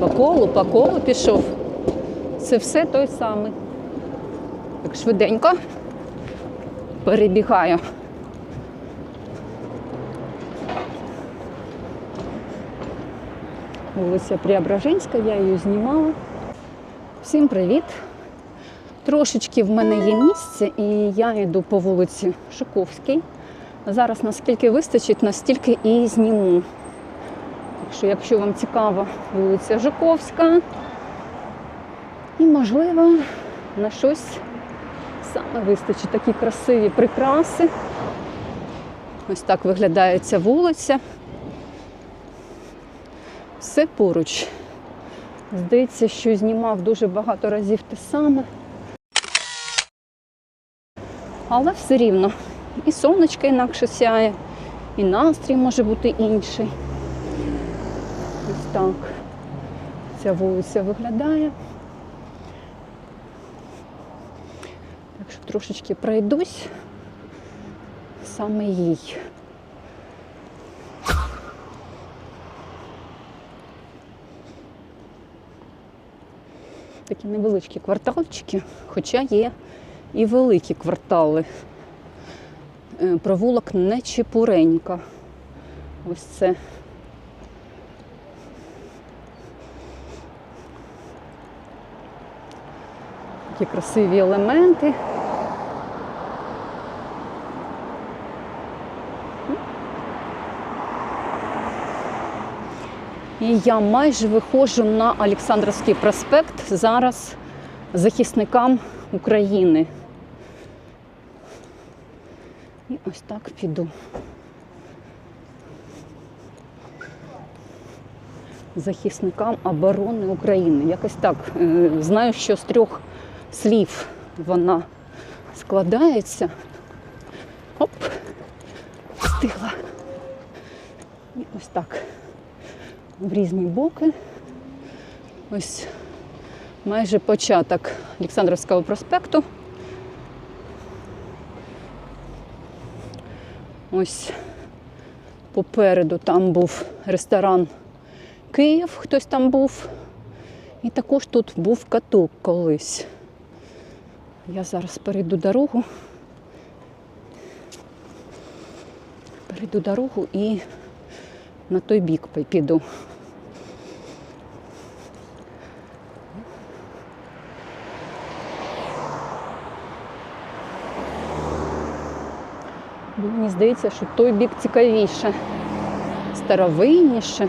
По колу, по колу пішов. Це все той самий. Так швиденько перебігаю. Вулиця Преображенська, я її знімала. Всім привіт! Трошечки в мене є місце, і я йду по вулиці Жуковській. Зараз наскільки вистачить, настільки і зніму. Що, якщо вам цікава вулиця Жуковська, і можливо на щось саме вистачить такі красиві прикраси. Ось так виглядає ця вулиця. Все поруч. Здається, що знімав дуже багато разів те саме. Але все рівно і сонечко інакше сяє, і настрій може бути інший. Так ця вулиця виглядає. Так що трошечки пройдусь саме їй. Такі невеличкі кварталчики, хоча є і великі квартали. Е, Провулок Нечепуренька. Ось це. Такі красиві елементи. І я майже виходжу на Олександровський проспект зараз захисникам України. І ось так піду. Захисникам оборони України. Якось так. Е, Знаю, що з трьох слів вона складається. Оп, встигла. І ось так. В різні боки. Ось майже початок Олександровського проспекту. Ось попереду там був ресторан Київ, хтось там був. І також тут був каток колись. Я зараз перейду дорогу. Перейду дорогу і на той бік піду. Мені здається, що той бік цікавіше, старовинніше.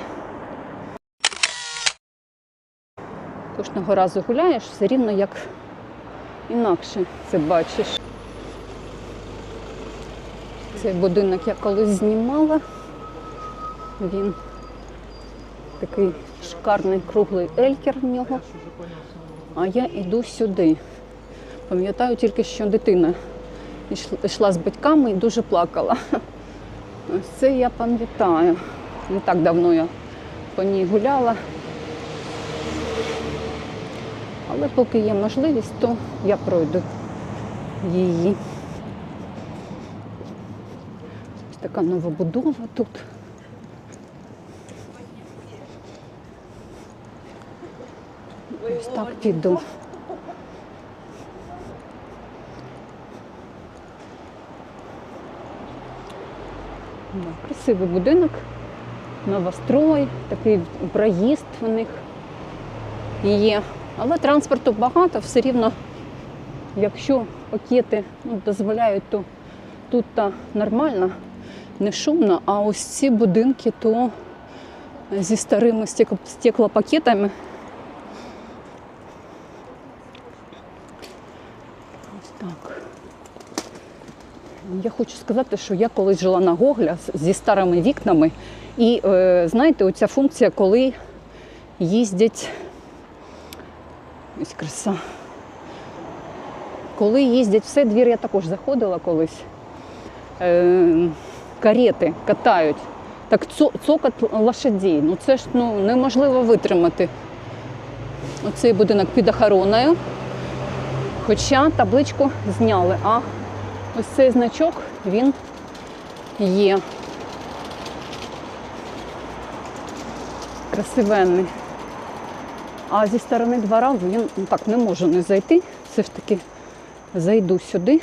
Кожного разу гуляєш, все рівно як інакше це бачиш. Цей будинок я колись знімала. Він такий шикарний круглий елькер в нього. А я йду сюди. Пам'ятаю тільки, що дитина йшла- з батьками і дуже плакала. Ось це я пам'ятаю. Не так давно я по ній гуляла. Але поки є можливість, то я пройду її. Ось така новобудова тут. Ось так піду. Красивий будинок, новострой, такий проїзд у них є. Але транспорту багато, все рівно, якщо пакети ну, дозволяють, то тут та нормально, не шумно, а ось ці будинки то зі старими стекло- стеклопакетами. Ось так. Я хочу сказати, що я колись жила на Гогля зі старими вікнами. І е, знаєте, оця функція, коли їздять. Ось краса. Коли їздять все, двір я також заходила колись. Е, карети катають. Так цо- цокот лошадей. Ну це ж ну, неможливо витримати. Оцей будинок під охороною. Хоча табличку зняли, а ось цей значок він є. красивенний. А зі сторони двора він ну, так не можу не зайти. Все ж таки зайду сюди.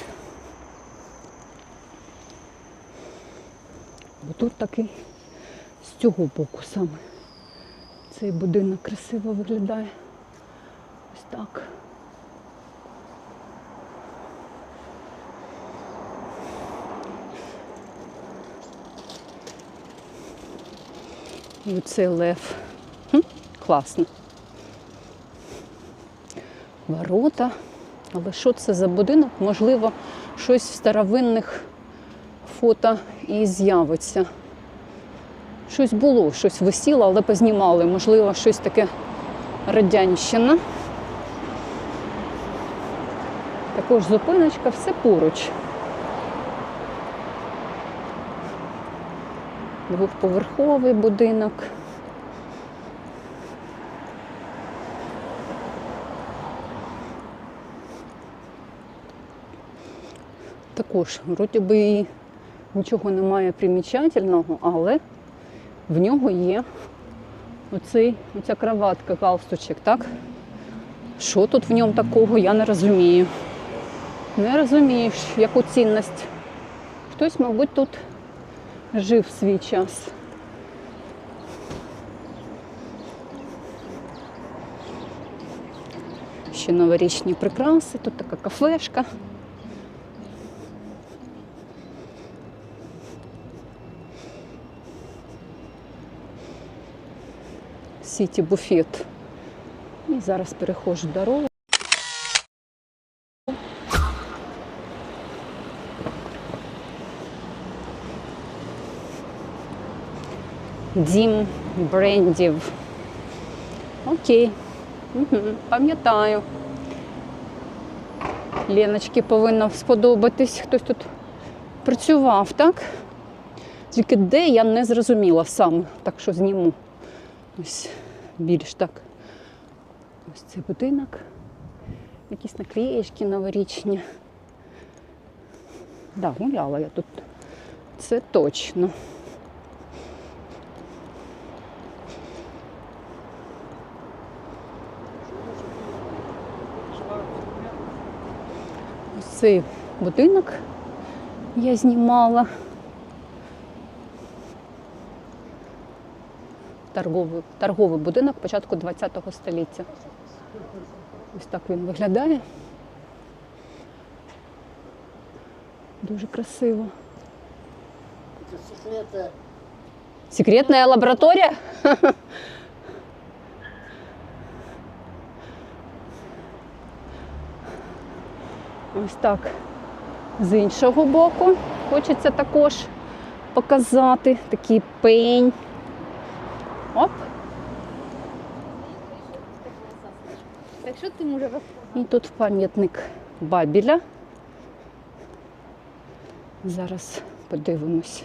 Бо тут такий з цього боку саме. Цей будинок красиво виглядає. Ось так. І оцей лев. Хм, класно. Ворота. Але що це за будинок? Можливо, щось в старовинних фото і з'явиться. Щось було, щось висіло, але познімали. Можливо, щось таке радянщина. Також зупиночка, все поруч. Двохповерховий будинок. Також, вроді би, нічого немає примічательного, але в нього є оцей, оця кроватка, галстучок, так? Що тут в ньому такого, я не розумію. Не розумію, яку цінність. Хтось, мабуть, тут жив свій час. Ще новорічні прикраси, тут така кафешка. Сіті буфет. І зараз перехожу дорогу. Дім брендів. Окей. Угу. Пам'ятаю. Леночки повинно сподобатись. Хтось тут працював, так? Тільки де я не зрозуміла саме, так що зніму. Ось більш так. Ось цей будинок. Якісь наклеєчки новорічні. Да, гуляла я тут. Це точно. Ось цей будинок я знімала. Торговий, торговий будинок початку ХХ століття. Ось так він виглядає. Дуже красиво. Это секреты. Секретная лабораторія? Ось так. З іншого боку хочеться також показати такий пень. Оп. І тут пам'ятник Бабіля. Зараз подивимось.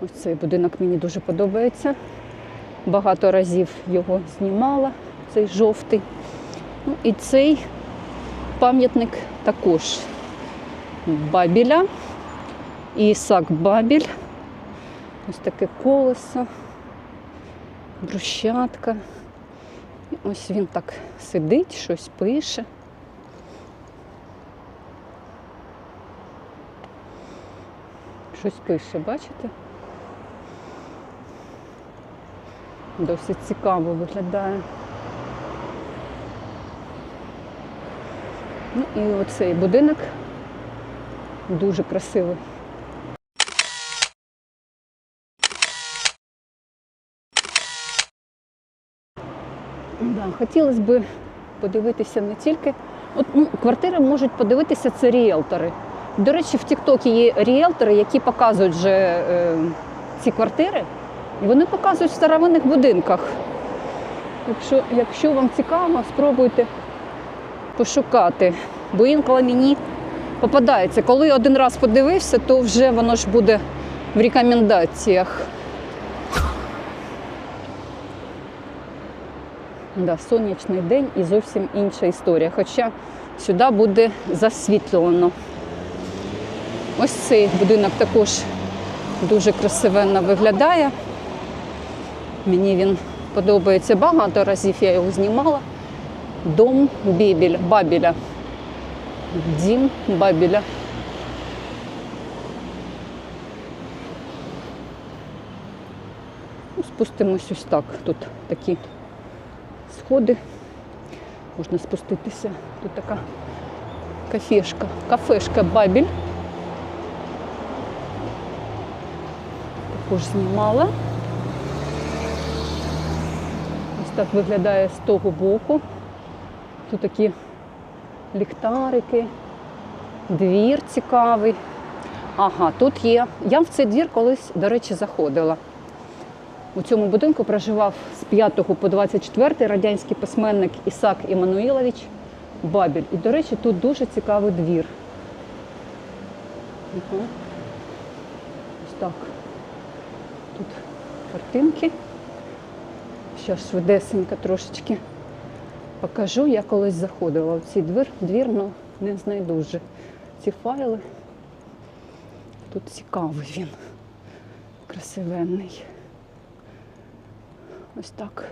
Ось цей будинок мені дуже подобається. Багато разів його знімала, цей жовтий. Ну, і цей пам'ятник також Бабіля. Ісак Бабіль. Ось таке колесо брусчатка. І ось він так сидить, щось пише. Щось пише, бачите? Досить цікаво виглядає. Ну і оцей будинок дуже красивий. Хотілося б подивитися не тільки. От, ну, квартири можуть подивитися це ріелтори. До речі, в Тіктокі є ріелтори, які показують вже е, ці квартири, і вони показують в старовинних будинках. Якщо, якщо вам цікаво, спробуйте пошукати. Бо інколи мені попадається. Коли один раз подивився, то вже воно ж буде в рекомендаціях. Да, сонячний день і зовсім інша історія. Хоча сюди буде засвітлено. Ось цей будинок також Дуже красивенно виглядає. Мені він подобається багато разів, я його знімала. Дом Бібіля, Бабіля. Дім Бабіля. Спустимось ось так. Тут такі сходи. Можна спуститися. Тут така кафешка. Кафешка Бабіль. Також знімала. Ось так виглядає з того боку. Тут такі ліхтарики, двір цікавий. Ага, тут є. Я в цей двір колись, до речі, заходила. У цьому будинку проживав з 5 по 24 радянський письменник Ісак Іммануїлович Бабіль. І, до речі, тут дуже цікавий двір. Ага. Ось так. Тут картинки. Зараз швидесенько трошечки покажу. Я колись заходила в цей двір, двір, але не знайду вже ці файли. Тут цікавий він, красивенний. Ось так.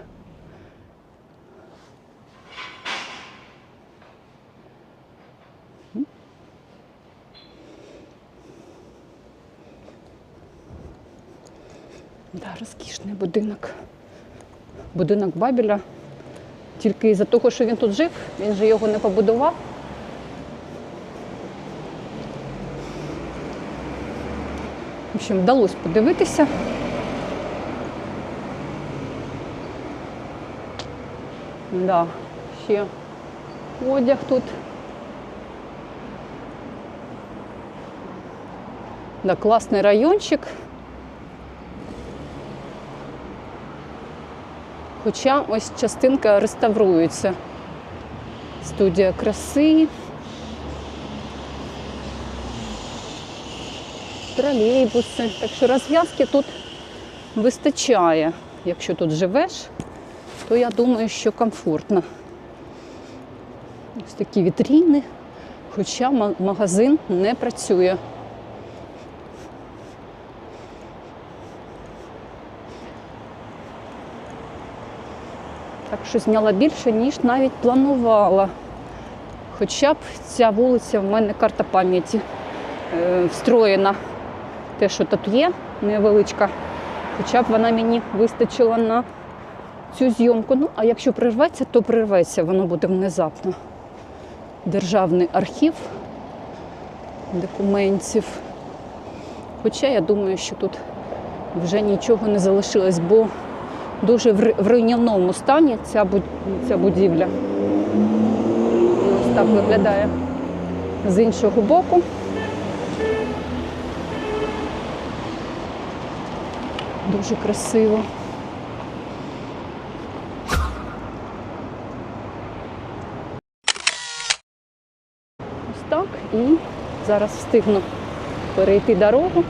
Да, розкішний будинок. Будинок Бабіля. Тільки із-за того, що він тут жив, він же його не побудував. В общем, вдалося подивитися. Да, ще одяг тут. Да, класний райончик. Хоча ось частинка реставрується. Студія краси. Тролейбуси. Так що розв'язки тут вистачає. Якщо тут живеш, то я думаю, що комфортно. Ось такі вітріни, хоча магазин не працює. Так що зняла більше, ніж навіть планувала. Хоча б ця вулиця в мене карта пам'яті е, встроєна. Те, що тут є, невеличка. Хоча б вона мені вистачила на цю зйомку. Ну, а якщо прирветься, то прирветься, воно буде внезапно. Державний архів документів. Хоча я думаю, що тут вже нічого не залишилось, бо дуже в руйнівному стані ця, ця будівля. Ось так виглядає з іншого боку. Дуже красиво. Ось так. І зараз встигну перейти дорогу.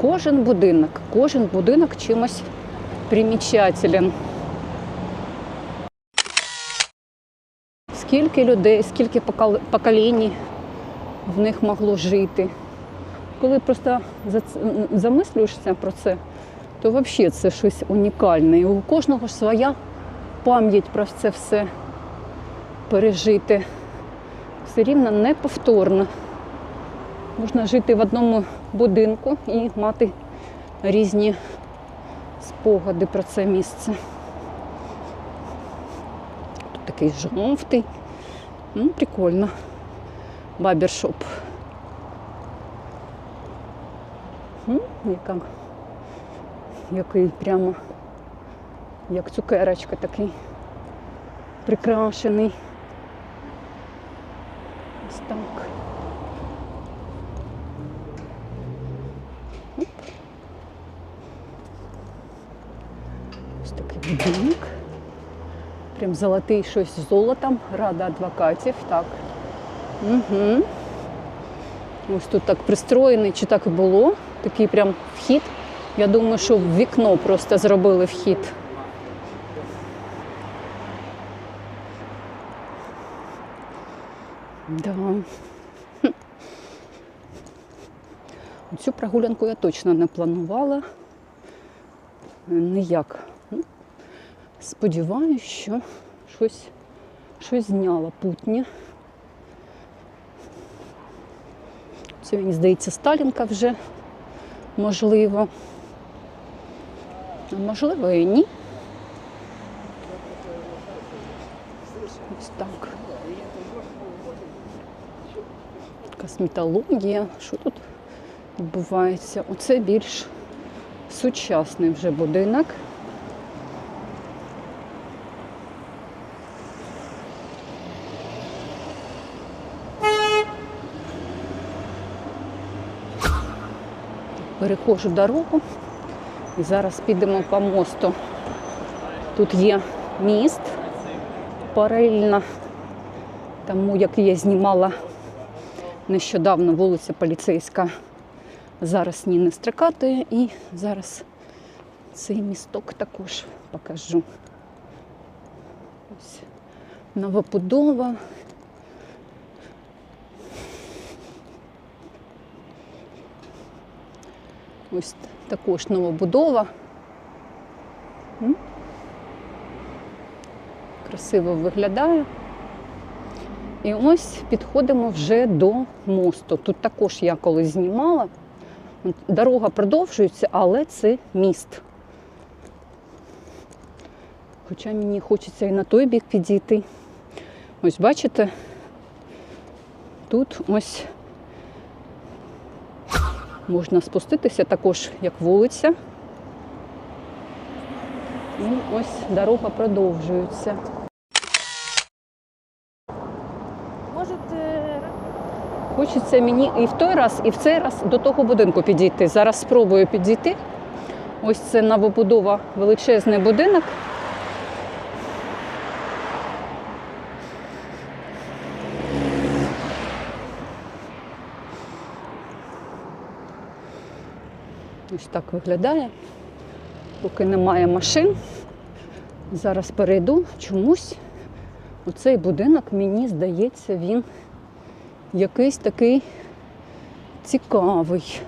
Кожен будинок, кожен будинок чимось примічателен. Скільки людей, скільки поколінь в них могло жити. Коли просто замислюєшся про це, то взагалі це щось унікальне. І у кожного ж своя пам'ять про це все пережити. Все рівно неповторно. Можна жити в одному будинку і мати різні спогади про це місце. Тут такий жовтий. Ну, прикольно. Бабершоп. Яка, який прямо як цукерочка такий прикрашений. Ось так. Ось такий будинок. Прям золотий щось з золотом. Рада адвокатів. Так. Угу. Ось тут так пристроєний, чи так і було. Такий прям вхід. Я думаю, що в вікно просто зробили вхід. Да. Хм. Цю прогулянку я точно не планувала. Ніяк. Ну, Сподіваюсь, що щось, щось зняло путнє. Це, мені здається, Сталінка вже можливо. А можливо і ні. Ось так. Косметологія. Що тут відбувається? Оце більш сучасний вже будинок. Перехожу дорогу і зараз підемо по мосту. Тут є міст паралельно тому, як я знімала нещодавно вулиця Поліцейська. Зараз Ніни Стрикатої і зараз цей місток також покажу. Ось новобудова. Ось також новобудова. Красиво виглядає. І ось підходимо вже до мосту. Тут також я колись знімала. Дорога продовжується, але це міст. Хоча мені хочеться і на той бік підійти. Ось бачите, тут ось можна спуститися також як вулиця. І ось дорога продовжується. Хочеться мені і в той раз, і в цей раз до того будинку підійти. Зараз спробую підійти. Ось це новобудова, величезний будинок. Ось так виглядає. Поки немає машин. Зараз перейду чомусь. Оцей будинок, мені здається, він якийсь такий цікавий,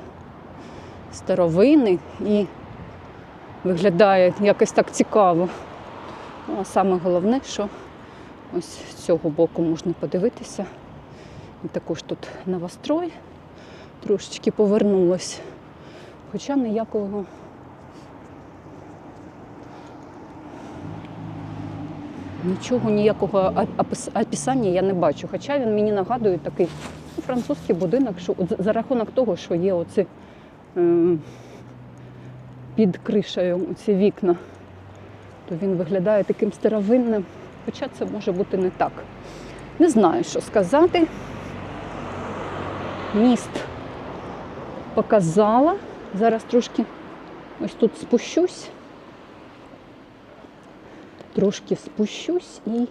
старовинний і виглядає якось так цікаво. Ну, а саме головне, що ось з цього боку можна подивитися. І також тут новострой трошечки повернулась. Хоча ніякого Нічого, ніякого описання я не бачу. Хоча він мені нагадує такий ну, французький будинок, що за рахунок того, що є оці е, під кришею ці вікна, то він виглядає таким старовинним. Хоча це може бути не так. Не знаю, що сказати. Міст показала. Зараз трошки ось тут спущусь трошки спущусь і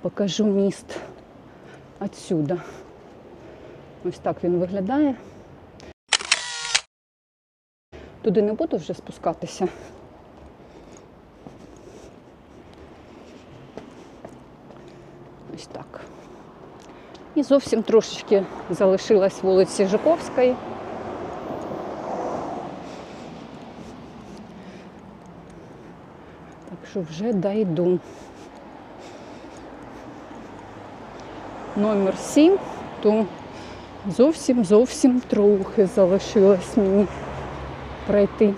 покажу міст отсюда. Ось так він виглядає. Туди не буду вже спускатися. Ось так. І зовсім трошечки залишилась вулиці Жуковської. Що вже дойду. Номер 7, то зовсім зовсім трохи залишилось мені пройти.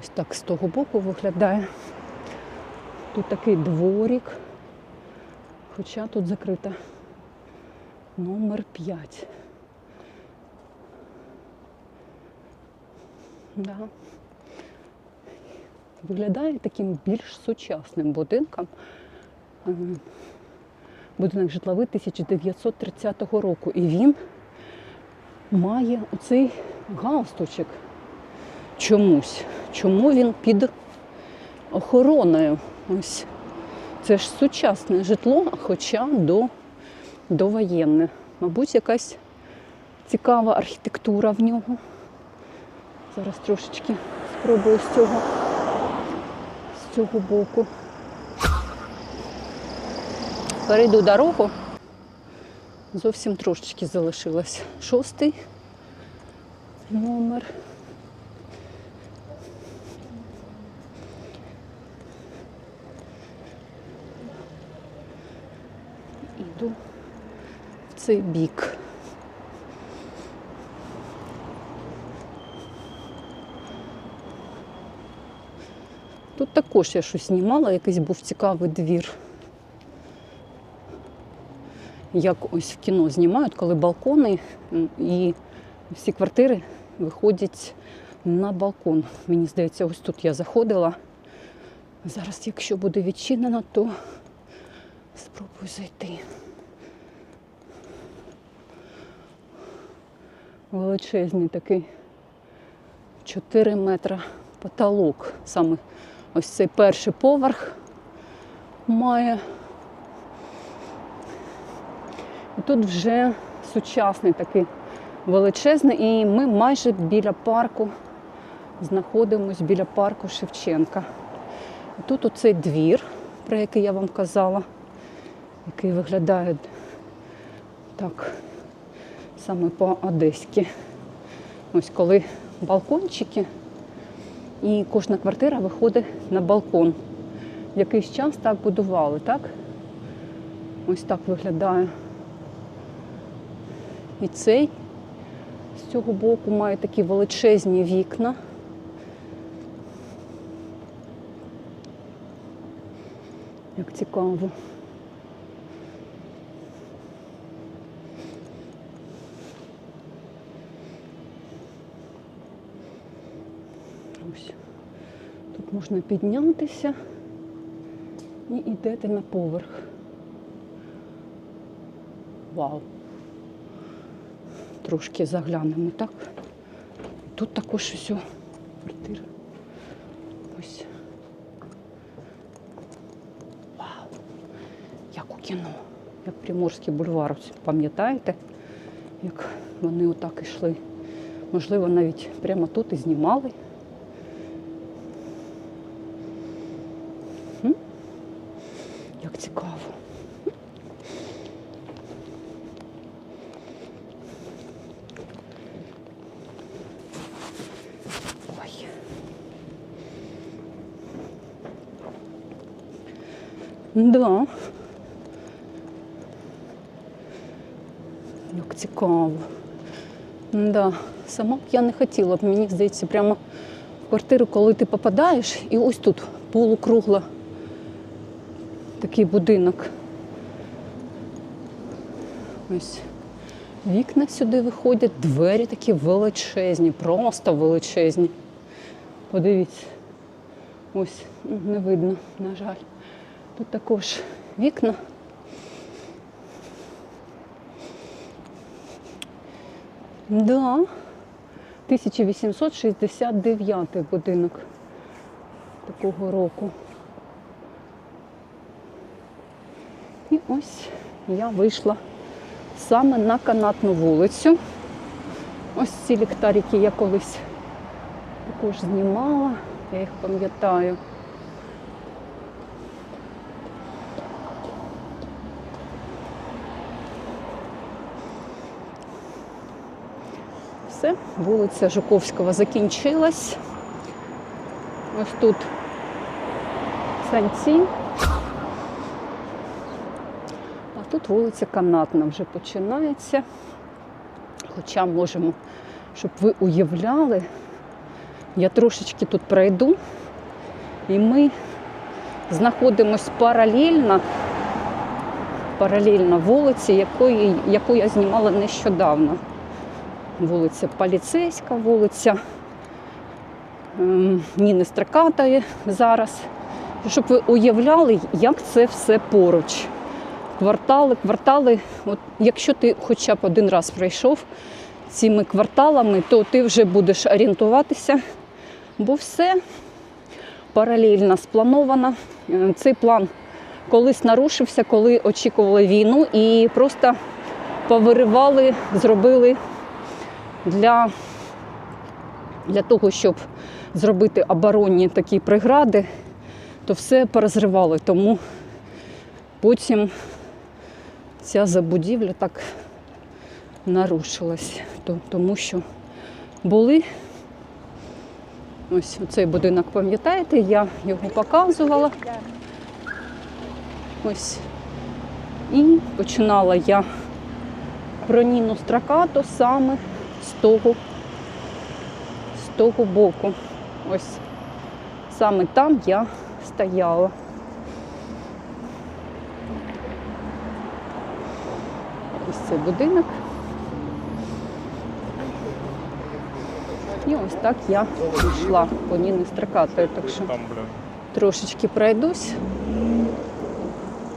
Ось так з того боку виглядає. Тут такий дворик, хоча тут закрита. Номер 5. Да. Виглядає таким більш сучасним будинком. Е, Будинок житловий 1930 року. І він має оцей галстучок чомусь. Чому він під охороною? Ось це ж сучасне житло, хоча до, довоєнне. Мабуть, якась цікава архітектура в нього. Зараз трошечки спробую з цього з цього боку. Перейду дорогу. Зовсім трошечки залишилось. Шостий номер. Іду в цей бік. Тут також я щось знімала, якийсь був цікавий двір. Як ось в кіно знімають, коли балкони і всі квартири виходять на балкон. Мені здається, ось тут я заходила. Зараз, якщо буде відчинено, то спробую зайти. Величезний такий 4 метра потолок. Саме ось цей перший поверх має. І тут вже сучасний такий величезний, і ми майже біля парку знаходимося біля парку Шевченка. І тут оцей двір, про який я вам казала, який виглядає так саме по-одеськи. Ось коли балкончики, і кожна квартира виходить на балкон. Якийсь час так будували, так? Ось так виглядає. І цей з цього боку має такі величезні вікна. Як цікаво. Ось. Тут можна піднятися і йдете на поверх. Вау! Трошки заглянемо, так? Тут також все квартира. Ось. Вау! Як у кіно, як Приморський бульвар, пам'ятаєте, як вони отак йшли. Можливо, навіть прямо тут і знімали. М? Як цікаво. Ой. Да. Як цікаво. Да. Сама б я не хотіла б, мені здається, прямо в квартиру, коли ти попадаєш, і ось тут полукругла такий будинок. Ось вікна сюди виходять, двері такі величезні, просто величезні. Подивіться, ось не видно, на жаль. Тут також вікна. Да. 1869 будинок такого року. І ось я вийшла саме на канатну вулицю. Ось ці ліхтарики я колись також знімала, я їх пам'ятаю. Все, вулиця Жуковського закінчилась. Ось тут санці. А тут вулиця Канатна вже починається. Хоча можемо, щоб ви уявляли, я трошечки тут пройду, і ми знаходимось паралельно, паралельно вулиці, якої, яку я знімала нещодавно. Вулиця Поліцейська, вулиця ем, Ніни Строкатої зараз. Щоб ви уявляли, як це все поруч. Квартали, квартали. От якщо ти хоча б один раз пройшов цими кварталами, то ти вже будеш орієнтуватися, бо все паралельно сплановано. Е, Цей план колись нарушився, коли очікували війну і просто повиривали, зробили для, для того, щоб зробити оборонні такі прегради, то все порозривали. Тому потім ця забудівля так нарушилась. Тому що були ось цей будинок, пам'ятаєте, я його показувала. Ось. І починала я про Ніну Стракато саме з того, з того боку. Ось саме там я стояла. Ось цей будинок. І ось так я йшла по Ніни Стракатою. Так що трошечки пройдусь.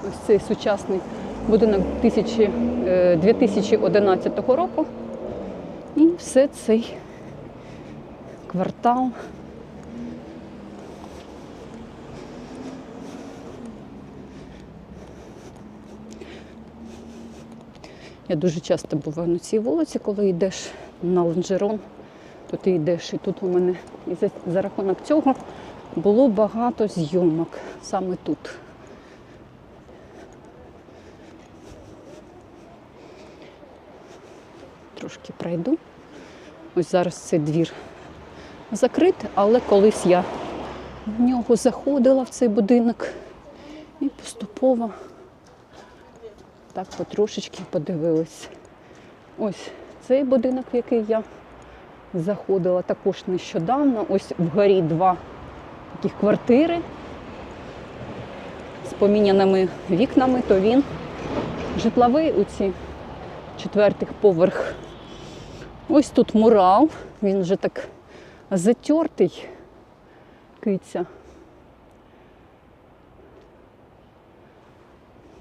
Ось цей сучасний будинок 1000, е, 2011 року. І все цей квартал. Я дуже часто буваю на цій вулиці, коли йдеш на лонжерон, то ти йдеш і тут у мене і за, за рахунок цього було багато зйомок саме тут. Трошки пройду. Ось зараз цей двір закритий, але колись я в нього заходила в цей будинок і поступово так потрошечки подивилась. Ось цей будинок, в який я заходила також нещодавно. Ось вгорі два таких квартири з поміняними вікнами, то він житловий у ці четвертих поверх. Ось тут мурал, він вже так затертий киця.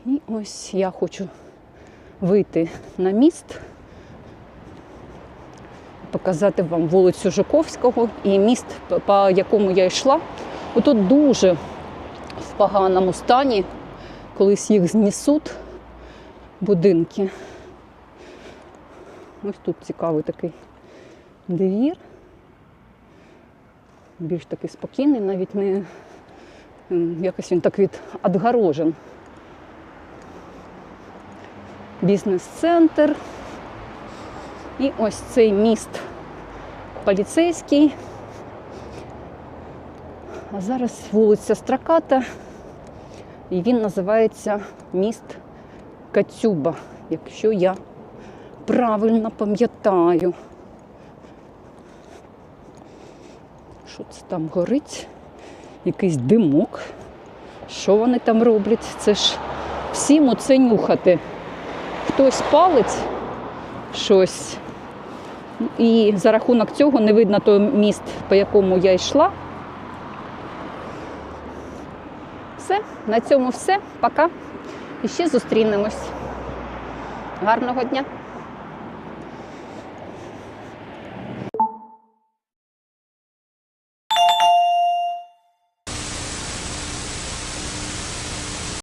І ось я хочу вийти на міст, показати вам вулицю Жуковського і міст, по- якому я йшла. Отут дуже в поганому стані, колись їх знесуть будинки. Ось тут цікавий такий двір. Більш такий спокійний, навіть не якось він так від відгорожен. Бізнес-центр. І ось цей міст поліцейський. А зараз вулиця Страката, і він називається міст Кацюба, якщо я правильно пам'ятаю. Що це там горить? Якийсь димок. Що вони там роблять? Це ж всім оце нюхати. Хтось палить щось. І за рахунок цього не видно той міст, по якому я йшла. Все, на цьому все. Пока. І ще зустрінемось. Гарного дня!